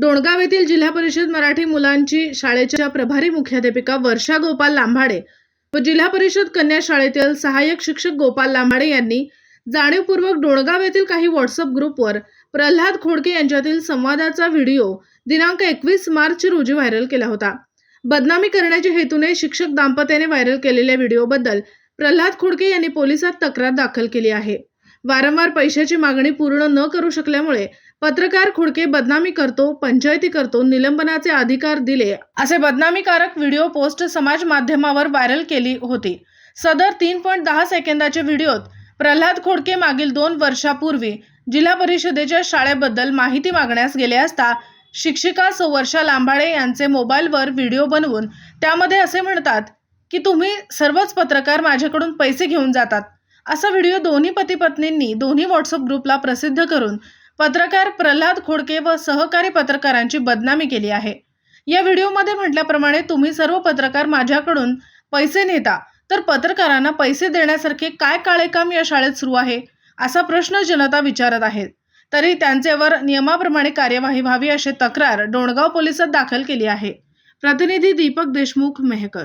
डोणगाव येथील जिल्हा परिषद मराठी मुलांची शाळेच्या प्रभारी मुख्याध्यापिका वर्षा गोपाल लांभाडे व जिल्हा परिषद कन्या शाळेतील सहाय्यक शिक्षक गोपाल लांभाडे यांनी जाणीवपूर्वक डोणगाव येथील काही व्हॉट्सअप ग्रुपवर प्रल्हाद खोडके यांच्यातील संवादाचा व्हिडिओ दिनांक एकवीस मार्च रोजी व्हायरल केला होता. बदनामी करण्याच्या हेतूने शिक्षक दाम्पत्याने व्हायरल केलेल्या व्हिडिओबद्दल प्रल्हाद खोडके यांनी पोलिसात तक्रार दाखल केली आहे. वारंवार पैशाची मागणी पूर्ण न करू शकल्यामुळे पत्रकार खुडके बदनामी करतो पंचायती करतो निलंबनाचे अधिकार दिले असे बदनामीकारक व्हिडिओ पोस्ट समाज माध्यमावर व्हायरल केली होती. सदर तीन पॉईंट दहा सेकंदाच्या व्हिडिओत प्रल्हाद खोडके मागील दोन वर्षापूर्वी जिल्हा परिषदेच्या शाळेबद्दल माहिती मागण्यास गेले असता शिक्षिका सौवर्षा लांबाडे यांचे मोबाईलवर व्हिडिओ बनवून त्यामध्ये असे म्हणतात की तुम्ही सर्वच पत्रकार माझ्याकडून पैसे घेऊन जातात. असा व्हिडिओ दोन्ही पती पत्नींनी दोन्ही व्हॉट्सअप ग्रुपला प्रसिद्ध करून पत्रकार प्रल्हाद खोडके व सहकारी पत्रकारांची बदनामी केली आहे. या व्हिडिओमध्ये म्हटल्याप्रमाणे तुम्ही सर्व पत्रकार माझ्याकडून पैसे नेता तर पत्रकारांना पैसे देण्यासारखे काय काळे काम या शाळेत सुरू आहे असा प्रश्न जनता विचारत आहेत तरी त्यांच्यावर नियमाप्रमाणे कार्यवाही व्हावी अशी तक्रार डोणगाव पोलिसात दाखल केली आहे. प्रतिनिधी दीपक देशमुख मेहकर